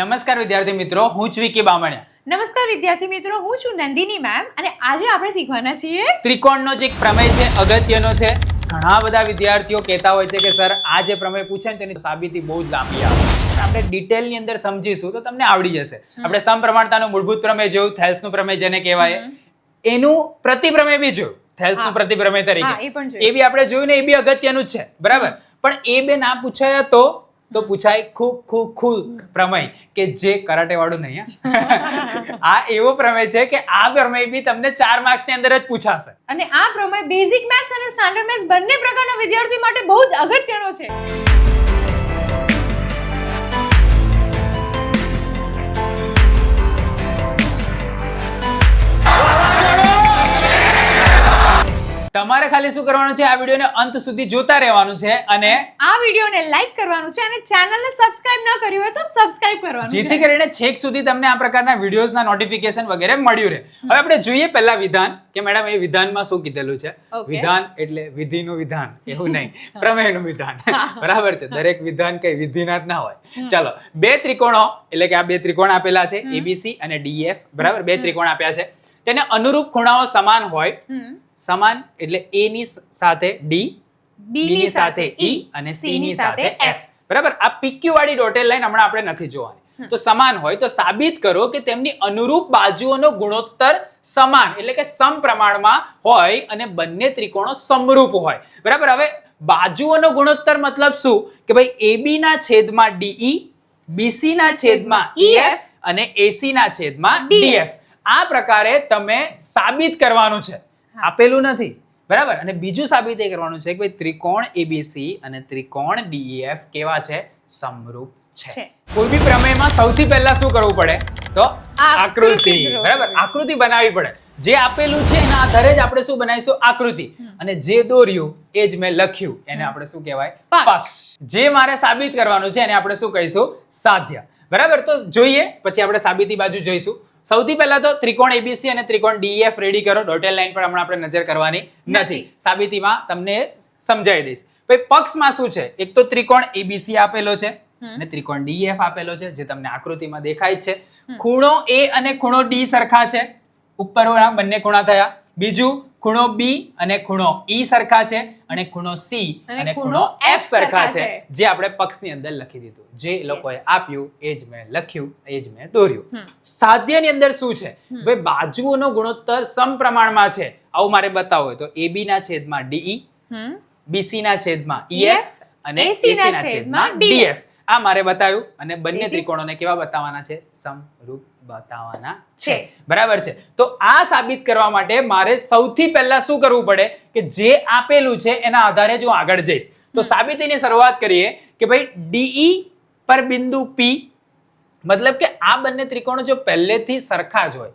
નમસ્કાર વિદ્યાર્થી મિત્રો હું છું વિકી બામણિયા. નમસ્કાર વિદ્યાર્થી મિત્રો હું છું નંદિની મેમ અને આજે આપણે શીખવાના છીએ ત્રિકોણનો જે એક પ્રમેય છે અગત્યનો છે. ઘણા બધા વિદ્યાર્થીઓ કહેતા હોય છે કે સર આ જે પ્રમેય પૂછે ને તેની સાબિતી બહુ જ લાંબી આવે. પણ આપણે ડિટેલની અંદર સમજીશું તો તમને આવડી જશે. આપણે સમપ્રમાણતાનું મૂળભૂત પ્રમેય જોયું થેલ્સનું પ્રમેય જેને કહેવાય. એનું પ્રતિપ્રમેય બી જોયું થેલ્સનું. પ્રતિપ્રમેય તરીકે. એ બી આપણે જોયું ને એ બી અગત્યનું જ છે બરાબર? પણ એ બે ના પૂછાયા તો તો પૂછાય ખૂબ ખૂબ ખૂબ પ્રમેય કે જે કરાટે વાળું નહીં. આ એવો પ્રમેય છે કે આ પ્રમેય બી તમને ચાર માર્ક્સની અંદર જ પૂછાશે અને આ પ્રમેય બેઝિક મેથ્સ અને સ્ટાન્ડર્ડ મેથ્સ બંને પ્રકારના વિદ્યાર્થીઓ માટે બહુ જ અગત્યનો છે તમારે ખાલી શું કરવાનું છે? આ વિડીયોને અંત સુધી જોતા રહેવાનું છે અને આ વિડીયોને લાઈક કરવાનું છે અને ચેનલને સબસ્ક્રાઇબ ન કર્યું હોય તો સબસ્ક્રાઇબ કરવાનું જેથી કરીને છેક સુધી તમને આ પ્રકારના વિડીયોઝના નોટિફિકેશન વગેરે મળ્યું રહે. હવે આપણે જોઈએ પહેલા વિધાન કે મેડમ એ વિધાનમાં શું કીધેલું છે? વિધાન એટલે વિધિનું વિધાન એવું નહીં. પ્રમેયનું વિધાન. બરાબર છે. દરેક વિધાન કઈ વિધિના જ ના હોય. ચાલો બે ત્રિકોણો એટલે કે આ બે ત્રિકોણ આપેલા છે એબીસી અને ડીએફ બરાબર? બે ત્રિકોણ આપ્યા છે. તેને અનુરૂપ ખૂણાઓ સમાન હોય. સમાન એટલે એ ની સાથે ડી બી ની સાથે ઈ અને સી ની સાથે એફ બરાબર? આ પીક્યુ વાળી ડોટેડ લાઈન હમણાં આપણે નથી જોવાની. તો સમાન હોય તો સાબિત કરો કે તેમની અનુરૂપ બાજુઓનો ગુણોત્તર સમાન એટલે કે સમપ્રમાણમાં હોય અને બંને ત્રિકોણો સમરૂપ હોય. બરાબર? હવે બાજુઓનો ગુણોત્તર મતલબ શું? કે ભાઈ એબી ના છેદમાં ડીઈ બીસી ના છેદમાં ઈએફ અને એસી ના છેદમાં ડીએફ આ પ્રકારે તમે સાબિત કરવાનું છે. આપેલું નથી. બરાબર? અને બીજું સાબિત એ કરવાનું છે કે ભાઈ ત્રિકોણ એબીસી અને ત્રિકોણ ડીએફ કેવા છે? સમરૂપ છે. કોઈ બી પ્રમેયમાં સૌથી પહેલા શું કરવું પડે? તો આકૃતિ બરાબર? આકૃતિ બનાવવી પડે. જે આપેલું છે એના આધારે જ આપણે શું બનાવીશું? આકૃતિ. અને જે દોર્યું એ જ મેં લખ્યું. એને આપણે શું કહેવાય. પક્ષ. જે મારે સાબિત કરવાનું છે એને આપણે શું કહીશું? સાધ્ય. બરાબર? તો જોઈએ. પછી આપણે સાબિતી બાજુ જોઈશું. સૌથી પહેલા તો ત્રિકોણ એબીસી અને ત્રિકોણ ડીએફ રેડી કરો. ડોટેલ લાઈન પર હમણાં આપણે નજર કરવાની નથી. સાબિતીમાં તમને સમજાવી દઈશ. ભાઈ પક્ષમાં શું છે? એક તો ત્રિકોણ એબીસી આપેલો છે અને ત્રિકોણ ડીએફ આપેલો છે જે તમને આકૃતિમાં દેખાય છે. ખૂણો એ અને ખૂણો ડી સરખા છે. ઉપર બંને ખૂણા થયા. બીજું ખૂણો બી અને ખૂણો ઈ સરખા છે અને ખૂણો સી અને અને ખૂણો એફ F સરખા છે. જે આપણે પક્ષની અંદર લખી દીધું. જે લોકોએ આપ્યું એ જ મેં લખ્યું એ જ મેં દોર્યું. સાધ્યની અંદર શું છે? ભાઈ બાજુઓનો ગુણોત્તર સમપ્રમાણમાં છે. આવું મારે બતાવવું હોય તો AB ના છેદમાં DE બીસી BC ના છેદમાં EF અને AC AC ના છેદમાં. DF આ મારે બતાવ્યું અને બંને ત્રિકોણોને કેવા બતાવવાના છે? સમરૂપ બતાવવાના છે. બરાબર છે. તો આ સાબિત કરવા માટે મારે સૌથી પહેલા શું કરવું પડે કે જે આપેલું છે એના આધારે જ હું આગળ જઈશ. તો સાબિતીની શરૂઆત કરીએ કે ભાઈ ડીઈ પર બિંદુ પી મતલબ કે આ બંને ત્રિકોણ જો પહેલેથી સરખા જ હોય.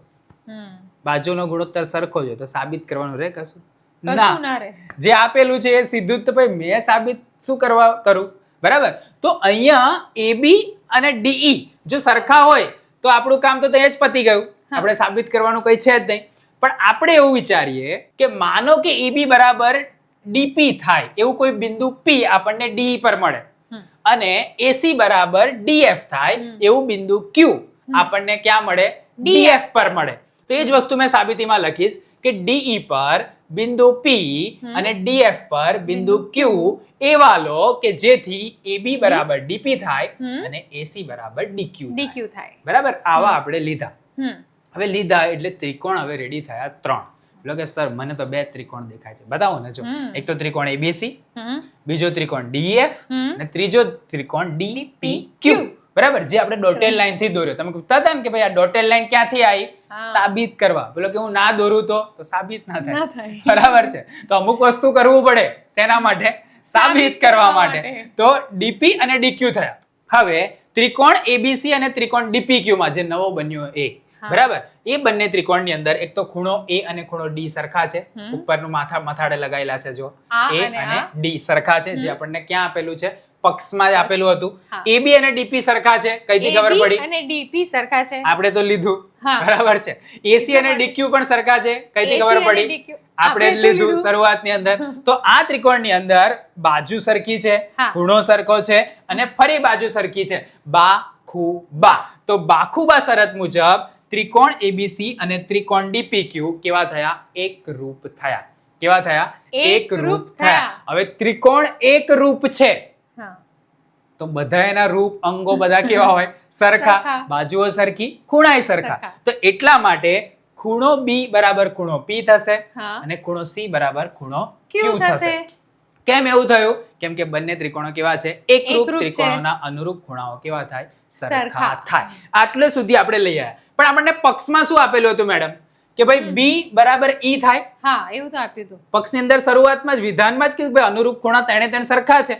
બાજુનો ગુણોત્તર સરખો જ હોય તો સાબિત કરવાનું રહે કશું? કશું ના. જે આપેલું છે એ સીધું તો ભાઈ મેં સાબિત શું કરવા કરું? બરાબર? તો અહીંયા એબી અને ડીઈ જો સરખા હોય તો આપણું કામ તો ત્યાં જ પતી ગયું. આપણે સાબિત કરવાનું કઈ છે જ નહીં. પણ આપણે એવું વિચારીએ કે માનો કે ઈબી બરાબર ડીપી થાય એવું કોઈ બિંદુ પી આપણને ડી પર મળે. અને એસી બરાબર ડીએફ થાય એવું બિંદુ ક્યુ આપણને ક્યાં મળે? ડીએફ પર મળે. તો એ જ વસ્તુ મેં સાબિતીમાં લખીશ કે ડીઈ પર બિંદુ પી અને ડીએફ પર બિંદુ ક્યુ એવા લો કે જેથી એબી બરાબર ડીપી થાય અને એસી બરાબર ડીક્યુ DQ થાય. બરાબર? આવા આપણે લીધા. હવે લીધા એટલે ત્રિકોણ હવે રેડી થયા ત્રણ. એટલે કે સર મને તો બે ત્રિકોણ દેખાય છે. બતાવો ને જો. એક તો ત્રિકોણ એબીસી બીજો ત્રિકોણ ડીએફ અને ત્રીજો ત્રિકોણ ડીપીક્યુ બરાબર? જે આપણે ડોટેડ લાઈનથી દોર્યો. તમે કહેતા હતા ને કે ભાઈ આ ડોટેડ લાઈન ક્યાંથી આવી? સાબિત કરવા. બોલો કે હું ના દોરું તો તો સાબિત ના થાય. બરાબર છે? તો અમુક વસ્તુ કરવું પડે શેના માટે? સાબિત કરવા માટે. તો ડીપી અને ડીક્યુ થયા. હવે ત્રિકોણ એબીસી અને ત્રિકોણ ડીપીક્યુ માં જે નવો બન્યો એ. બરાબર? એ બંને ત્રિકોણની અંદર એક તો ખૂણો એ અને ખૂણો ડી સરખા છે. ઉપરનું માથા મથાડે લગાયેલા છે જો. એ અને ડી સરખા છે જે આપણને ક્યાં આપેલું છે? પક્ષમાં જ આપેલું હતું. એબી અને ડીપી સરખા છે? કઈથી ખબર પડી? અને ડીપી સરખા છે. આપણે તો લીધું. બરાબર છે. એસી અને ડીક્યુ પણ સરખા છે? કઈથી ખબર પડી? આપણે લીધું. શરૂઆતની અંદર. તો આ ત્રિકોણની અંદર બાજુ સરખી છે ખૂણો સરખો છે અને ફરી બાજુ સરખી છે. બાખુબા તો બાખુબા શરત મુજબ ત્રિકોણ એબીસી અને ત્રિકોણ ડીપીક્યુ કેવા થયા? એકરૂપ થયા. કેવા થયા? એકરૂપ થયા. હવે ત્રિકોણ એકરૂપ છે. હા તો બધા એના રૂપ અંગો બધા કેવા હોય? સરખા. બાજુઓ સરખી ખૂણા સરખા. તો એટલા માટે ખૂણો બી બરાબર ખૂણો પી થશે અને ખૂણો સી બરાબર ખૂણો ક્યુ થશે. કેમ એવું થયું? કેમ કે બંને ત્રિકોણો કેવા છે? એકરૂપ ત્રિકોણોના અનુરૂપ ખૂણાઓ કેવા થાય? સરખા. થાય. આટલે સુધી આપણે લઈ આવ્યા. પણ આપણને પક્ષમાં શું આપેલું હતું મેડમ? કે ભાઈ બી બરાબર ઈ થાય. હા એવું તો આપ્યું હતું. પક્ષની અંદર શરૂઆતમાં જ વિધાનમાં જ કીધું કે ભાઈ અનુરૂપ ખૂણા તેણે તેને સરખા છે.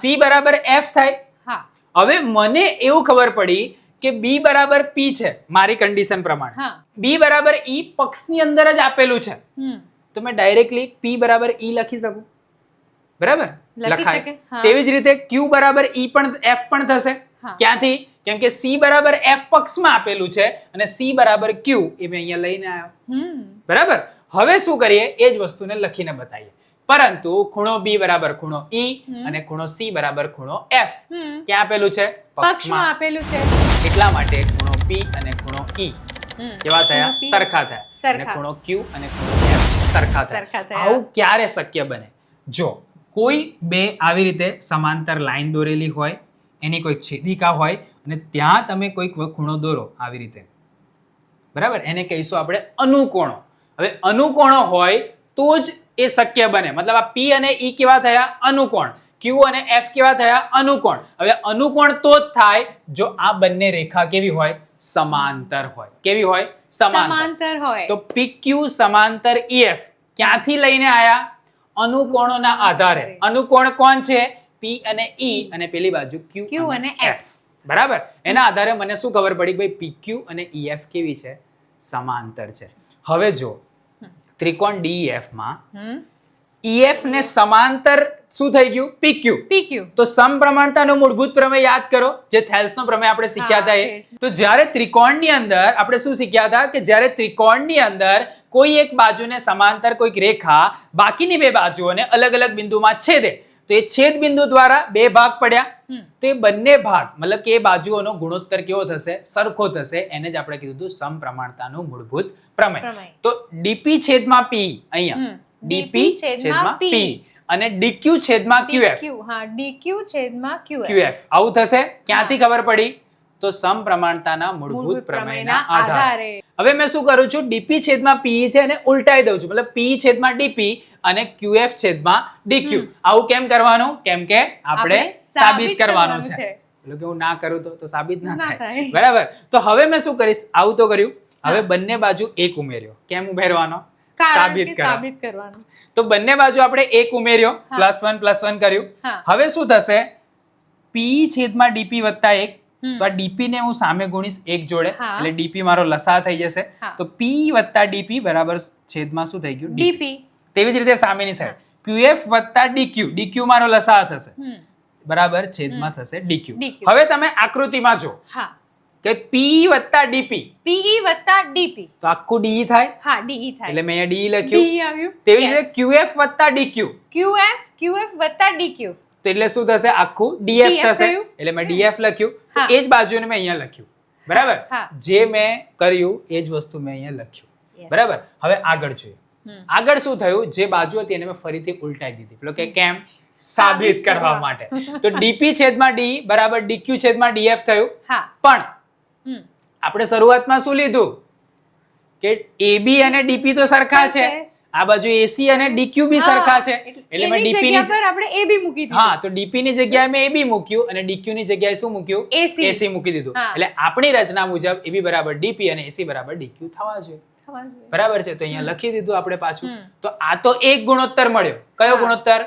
સી બરાબર એફ થાય. હા. હવે મને એવું ખબર પડી કે બી બરાબર પી છે મારી કન્ડિશન પ્રમાણે. હા. બી બરાબર ઈ પક્ષની અંદર જ આપેલું છે. તો મેં ડાયરેક્ટલી પી બરાબર ઈ લખી શકું? બરાબર? લખી શકે, તેવી જ રીતે ક્યુ બરાબર ઈ પણ એફ પણ થશે. ક્યાંથી? કેમ કે સી બરાબર એફ પક્ષમાં આપેલું છે અને સી બરાબર ક્યુ એ મેં અહીંયા લઈને આવ્યો. હમ. બરાબર? હવે શું કરીએ? એ જ વસ્તુને લખીને બતાવીએ. પરંતુ ખૂણો બી બરાબર ખૂણો ઈ અને ખૂણો સી બરાબર ખૂણો એફ ક્યાં આપેલું છે? પક્ષમાં આપેલું છે. એટલા માટે ખૂણો પી અને ખૂણો ઈ કેવા થયા? સરખા થયા. અને ખૂણો ક્યુ અને ખૂણો એફ સરખા થયા. આવું ક્યારે શક્ય બને? જો કોઈ બે આવી રીતે સમાંતર લાઈન દોરેલી હોય એની કોઈ છેદિકા હોય અને ત્યાં તમે કોઈક ખૂણો દોરો આવી રીતે. બરાબર? એને કહીશું આપણે અનુકોણો. હવે અનુકોણો હોય તો જ એ શક્ય બને. મતલબ આ પી અને ઈ કેવા થયા? અનુકોણ. ક્યુ અને એફ કેવા થયા? અનુકોણ. હવે અનુકોણ તો જ થાય જો આ બંને રેખા કેવી હોય? સમાંતર હોય. કેવી હોય? સમાંતર. હોય. તો PQ સમાંતર EF ક્યાંથી લઈને આયા? અનુકોણોના આધારે. અનુકોણ કોણ છે? P અને E અને પેલી બાજુ Q Q અને F. બરાબર? એના આધારે મને શું ખબર પડી કે ભાઈ PQ અને EF કેવી છે? સમાંતર છે. હવે જો ત્રિકોણ DEF માં હમ. EF ને સમાંતર શું થઈ ગયું? PQ PQ તો સમપ્રમાણતાનો મૂળભૂત પ્રમેય યાદ કરો જે થેલ્સનો પ્રમેય આપણે શીખ્યા હતા એ. તો જ્યારે ત્રિકોણની અંદર આપણે શું શીખ્યા હતા? કે જ્યારે ત્રિકોણની અંદર કોઈ એક બાજુને સમાંતર કોઈક રેખા બાકીની બે બાજુઓને અલગ અલગ બિંદુમાં છેદે તો એ છેદ બિંદુ દ્વારા બે ભાગ પડ્યા. તો એ બંને ભાગ મતલબ કે એ બાજુઓનો ગુણોત્તર કેવો થશે? સરખો થશે. એને જ આપણે કીધું હતું સમપ્રમાણતાનું મૂળભૂત પ્રમેય. તો ડીપી છેદમાં પી અહીંયા. ડીપી છેદમાં પી. અને ડીક્યુ છેદમાં ક્યુએફ હા ડીક્યુ છેદમાં ક્યુએફ આવું થશે? ક્યાંથી ખબર પડી? તો સમપ્રમાણતાના મૂળભૂત પ્રમેયના આધારે. હવે મેં શું કરું છું? ડીપી છેદમાં પી છે અને ઉલટાઈ દઉં છું. મતલબ પી છેદમાં ડીપી અને ક્યુએફ છેદમાં ડીક્યુ. આવું કેમ કરવાનું? કેમ કે આપણે સાબિત કરવાનું છે. એટલે કે હું ના કરું તો તો સાબિત ના થાય. બરાબર? તો હવે મેં શું કરીશ? આવું તો કર્યું. હવે બંને બાજુ એક ઉમેર્યો. કેમ ઉમેરવાનો? સાબિત કરવાનો. તો બંને બાજુ આપણે એક ઉમેર્યો. પ્લસ વન પ્લસ વન કર્યું. હવે શું થશે? પી છેદમાં ડીપી વત્તા એક. તો આ ડીપી ને હું સામે ગુણીશ એક જોડે. એટલે ડીપી મારો લસા થઈ જશે. તો પી વત્તા ડીપી બરાબર છેદમાં શું થઈ ગયું. DP તેવી જ રીતે સામેની સાઈડ ક્યુએફ વત્તા ડીક્યુ ડીક્યુ મારો લસા થશે. બરાબર? છેદમાં થશે DQ. હવે તમે આકૃતિમાં જો કે પી વત્તા ડીપી પી વત્તા ડીપી તો આખું ડી થાય? હા ડી થાય. એટલે મેં અહીંયા D લખ્યું. તેવી જ. રીતે ક્યુએફ વત્તા ડીક્યુ ક્યુએફ ક્યુએફ વત્તા DQ તો એટલે શું થશે? આખું ડીએફ થશે. એટલે મેં ડીએફ લખ્યું. તો એ જ બાજુને મેં અહીંયા લખ્યું. બરાબર? જે મેં કર્યું એ જ વસ્તુ મેં અહીંયા લખ્યું. બરાબર? હવે આગળ જોઈએ. આગળ શું થયું? જે બાજુ હતી એને મેં ફરીથી ઉલટાઈ દીધી. પેલો કે કેમ? સાબિત કરવા. માટે. તો ડીપી છેદમાં ડી બરાબર? ડીક્યુ છેદમાં ડીએફ થયું. પણ આપણે શરૂઆતમાં શું લીધું? કે એબી અને ડીપી તો સરખા છે. આ બાજુ એસી અને ડીક્યુ બી સરખા છે. એટલે મેં ડીપી જગ્યા ની પર આપણે AB મૂકી દીધું. હા તો ડીપી ની જગ્યાએ મેં એબી મૂક્યું અને ડીક્યુ ની જગ્યાએ શું મૂક્યું? AC. એસી મૂકી દીધું. એટલે આપણી રચના મુજબ એબી બરાબર ડીપી અને એસી બરાબર ડીક્યુ થવા જોઈએ. બરાબર છે? તો અહીંયા લખી દીધું આપણે પાછું. તો આ તો એક ગુણોત્તર મળ્યો. કયો ગુણોત્તર?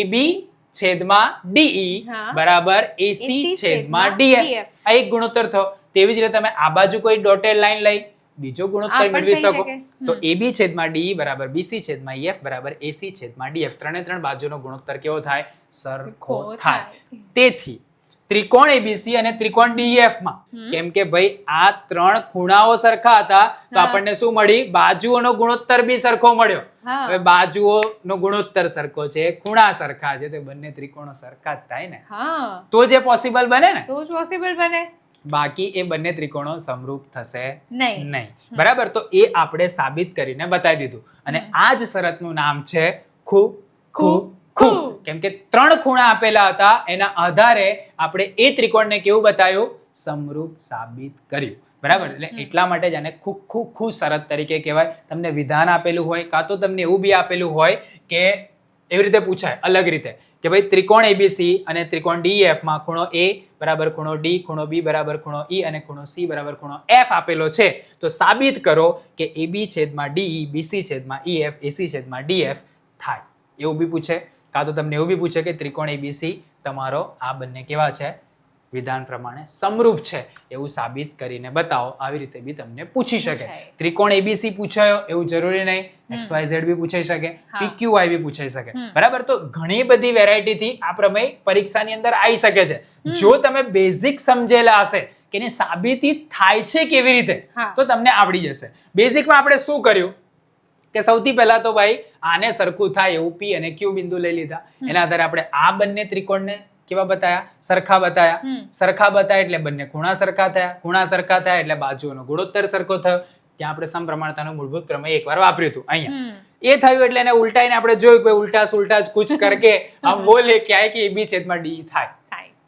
એબી છેદમાં ડીઈ બરાબર એસી AC છેદમાં ડીએફ. આ એક ગુણોત્તર થયો. તેવી જ રીતે તમે આ બાજુ કોઈ ડોટેડ લાઈન લઈ બીજો ગુણોત્તર મેળવી શકો. તો. એબી છેદમાં ડી બરાબર બીસી છેદમાં EF બરાબર એસી છેદમાં ડીએફ ત્રણે ત્રણ બાજુનો ગુણોત્તર કેવો થાય? સરખો થાય. તેથી ત્રિકોણ એબીસી અને ત્રિકોણ ડીએફમાં. કેમ કે ભાઈ આ ત્રણ ખૂણાઓ સરખા હતા તો આપણને શું મળી? બાજુઓનો ગુણોત્તર બી સરખો મળ્યો. હવે બાજુઓનો ગુણોત્તર સરખો છે ખૂણા સરખા છે તે બંને ત્રિકોણો સરખા જ થાય ને. તો જે પોસિબલ બને ને? તો જ પોસિબલ બને. બાકી એ બંને ત્રિકોણો સમરૂપ થશે નહીં. નહીં. બરાબર? તો એ આપણે સાબિત કરીને બતાવી દીધું. અને આ જ શરતનું નામ છે ખુ ખુ ખુ. કેમ કે ત્રણ ખૂણા આપેલા હતા એના આધારે આપણે એ ત્રિકોણને કેવું બતાવ્યું સમરૂપ સાબિત કર્યું. બરાબર? એટલે એટલા માટે જ આને ખુ ખુ ખુ શરત તરીકે કહેવાય. તમને વિધાન આપેલું હોય કાં તો તમને એવું બી આપેલું હોય કે એવી રીતે પૂછાય અલગ રીતે. કે ભાઈ ત્રિકોણ એબીસી અને ત્રિકોણ ડી એફમાં ખૂણો એ બરાબર ખૂણો ડી ખૂણો બી બરાબર ખૂણો ઈ અને ખૂણો સી બરાબર ખૂણો એફ આપેલો છે. તો સાબિત કરો કે એબી છેદમાં ડીઈ બીસી છેદમાં ઈએફ એસી છેદમાં ડીએફ થાય. એવું બી પૂછે. કાં તો તમને એવું બી પૂછે કે ત્રિકોણ એબીસી તમારો આ બંને કેવા છે? વિધાન પ્રમાણે સમરૂપ છે એવું સાબિત કરીને બતાવો. આવી રીતે બી તમને પૂછી શકે. ત્રિકોણ એબીસી પૂછાયો એવું જરૂરી નહીં. એક્સ વાય ઝેડ બી પૂછાઈ શકે. પીક્યુ વાય બી પૂછાઈ શકે. બરાબર? તો ઘણી બધી વેરાયટી થી આ પ્રમેય પરીક્ષાની અંદર આવી શકે છે. જો તમે બેઝિક સમજેલા હશે કે એની સાબિતી થાય છે કેવી રીતે તો તમને આવડી જશે. બેઝિકમાં આપણે શું કર્યું? કે સૌથી પહેલા તો ભાઈ આને સરખું થાય એવું પી અને ક્યુ બિંદુ લઈ લીધા. એના આધારે આપણે આ બંને ત્રિકોણને કેવા બતાયા? સરખા બતાયા. સરખા બતાયા એટલે બંને ખૂણા સરખા થયા. ખૂણા સરખા થયા એટલે બાજુઓનો ગુણોત્તર સરખો થયો. ત્યાં આપણે સમપ્રમાણતાનો મૂળભૂત પ્રમેય એકવાર વાપર્યું હતું અહીંયા. એ થયું એટલે એને ઉલટાઈને આપણે જોયું કે ઉલટા સુલટા જ કુછ કરકે આમ બોલે કે કે એ છેદમાં ડી થાય.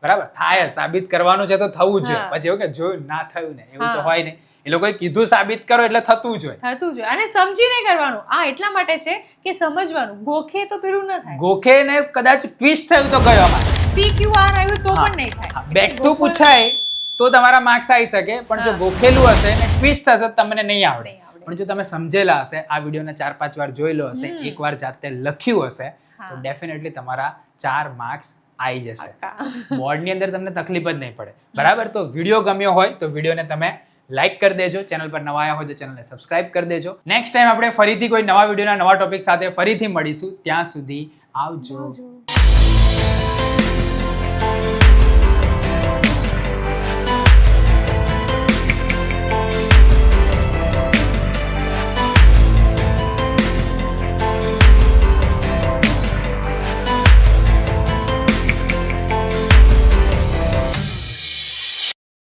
બરાબર? થાય સાબિત કરવાનું છે તો થવું જોઈએ. પછી એવું કે જોયું ના થયું ને. એવું તો હોય નહીં. એ લોકોએ કીધું સાબિત કરો એટલે થતું જ હોય. થતું જ હોય. અને સમજીને કરવાનું. આ એટલા માટે છે કે સમજવાનું. ગોખે તો પેલું ન થાય. ગોખે ને કદાચ ટ્વિસ્ટ થયું તો કયો અમારે પી ક્યુ આર આવ્યું તો પણ નહીં થાય. બેક ટુ પૂછાય તો તમારા માર્ક્સ આવી શકે પણ જો ગોખેલું હશે ને ક્વિઝ થશે તમને નહીં આવડે. પણ જો તમે સમજેલા હશે આ વિડીયોને ચાર પાંચ વાર જોયેલો હશે એક એકવાર જાતે લખ્યું હશે તો ડેફિનેટલી તમારા ચાર માર્ક્સ આવી જશે. બોર્ડની અંદર તમને તકલીફ જ નહીં પડે. બરાબર? તો વીડિયો ગમ્યો હોય તો વિડીયોને તમે લાઈક કરી દેજો. ચેનલ પર નવા આવ્યા હોય તો ચેનલને સબસ્ક્રાઇબ કરી દેજો. નેક્સ્ટ ટાઈમ આપણે ફરીથી કોઈ નવા વિડીયોના નવા ટોપિક સાથે ફરીથી મળીશું. ત્યાં સુધી આવજો. you